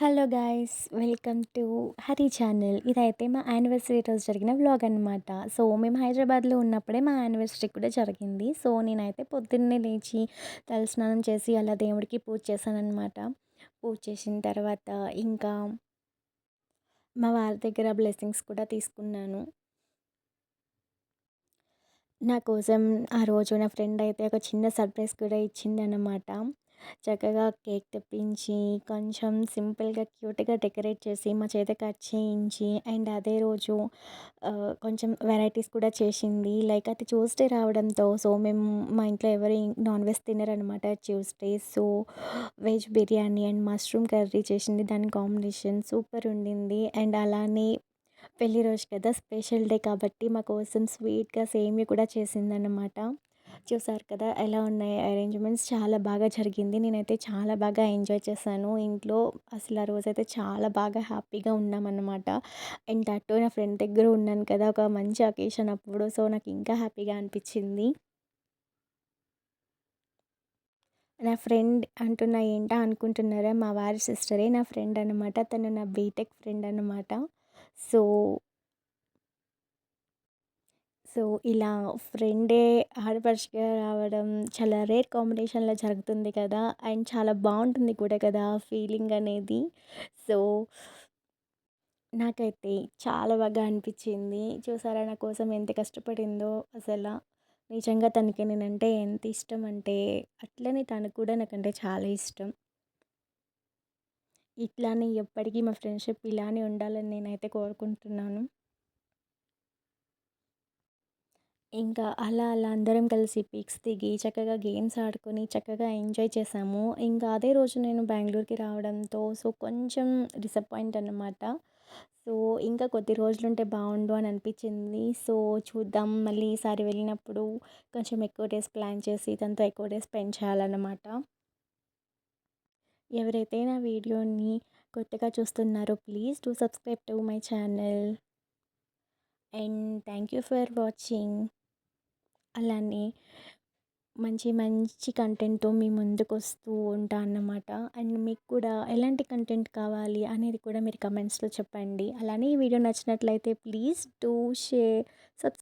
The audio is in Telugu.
Hello guys welcome to Hari channel. ఇదైతే మా యానివర్సరీ రోజు జరిగిన వ్లాగ్ అనమాట సో మేము హైదరాబాద్లో ఉన్నప్పుడే మా యానివర్సరీ కూడా జరిగింది. సో నేనైతే పొద్దున్నే లేచి తలస్నానం చేసి అలా దేవుడికి పూజ చేశాను అనమాట పూజ చేసిన తర్వాత ఇంకా మా వారి దగ్గర బ్లెస్సింగ్స్ కూడా తీసుకున్నాను. నా కోసం ఆ రోజు నా ఫ్రెండ్ అయితే ఒక చిన్న సర్ప్రైజ్ కూడా ఇచ్చిందనమాట చక్కగా కేక్ తెప్పించి కొంచెం సింపుల్గా క్యూట్గా డెకరేట్ చేసి మా చేత కట్ చేయించి అండ్ అదే రోజు కొంచెం వెరైటీస్ కూడా చేసింది. లైక్ అది ట్యూస్డే రావడంతో సో మేము మా ఇంట్లో ఎవరు non veg తినరనమాట Tuesday. So veg biryani and mushroom curry చేసింది. దాని కాంబినేషన్ సూపర్ ఉండింది. అండ్ అలానే పెళ్ళి రోజు కదా స్పెషల్ డే కాబట్టి మా కోసం స్వీట్గా సేమియా కూడా చేసిందన్నమాట చూసారు కదా ఎలా ఉన్నాయి అరేంజ్మెంట్స్ చాలా బాగా జరిగింది. నేనైతే చాలా బాగా ఎంజాయ్ చేశాను. ఇంట్లో అసలు ఆ రోజైతే చాలా బాగా హ్యాపీగా ఉన్నామన్నమాట. అండ్ అటు నా ఫ్రెండ్ దగ్గర ఉన్నాను కదా ఒక మంచి అకేషన్ అప్పుడు. సో నాకు ఇంకా హ్యాపీగా అనిపించింది. నా ఫ్రెండ్ అంటున్నా ఏంటా అనుకుంటున్నారా? మా వారి సిస్టరే నా ఫ్రెండ్ అనమాట తను నా బీటెక్ ఫ్రెండ్ అనమాట సో సో ఇలా ఫ్రెండే ఆడపడుచుగా రావడం చాలా రేర్ కాంబినేషన్లో జరుగుతుంది కదా. అండ్ చాలా బాగుంటుంది కూడా కదా ఫీలింగ్ అనేది. సో నాకైతే చాలా బాగా అనిపించింది. చూసారా నా కోసం ఎంత కష్టపడిందో అసలు. నిజంగా తనకి నేనంటే ఎంత ఇష్టం అంటే అట్లనే తను కూడా నాకంటే చాలా ఇష్టం. ఇట్లానే ఎప్పటికీ మా ఫ్రెండ్షిప్ ఇలానే ఉండాలని నేనైతే కోరుకుంటున్నాను. ఇంకా అలా అలా అందరం కలిసి పిక్స్ దిగి చక్కగా గేమ్స్ ఆడుకొని చక్కగా ఎంజాయ్ చేసాము. ఇంకా అదే రోజు నేను బెంగళూరుకి రావడంతో సో కొంచెం డిసప్పాయింట్ అనమాట సో ఇంకా కొద్ది రోజులుంటే బాగుండు అని అనిపించింది. సో చూద్దాం మళ్ళీ ఈసారి వెళ్ళినప్పుడు కొంచెం ఎక్కువ డేస్ ప్లాన్ చేసి తనతో ఎక్కువ డేస్ స్పెండ్ చేయాలన్నమాట. ఎవరైతే నా వీడియోని కొత్తగా చూస్తున్నారో please to subscribe to my channel and thank you for watching అలానే మంచి మంచి కంటెంట్తో మీ ముందుకు వస్తూ ఉంటా అన్నమాట. అండ్ మీకు కూడా ఎలాంటి కంటెంట్ కావాలి అనేది కూడా మీరు కమెంట్స్లో చెప్పండి. అలానే ఈ వీడియో నచ్చినట్లయితే ప్లీజ్ డూ షేర్ సబ్స్క్రైబ్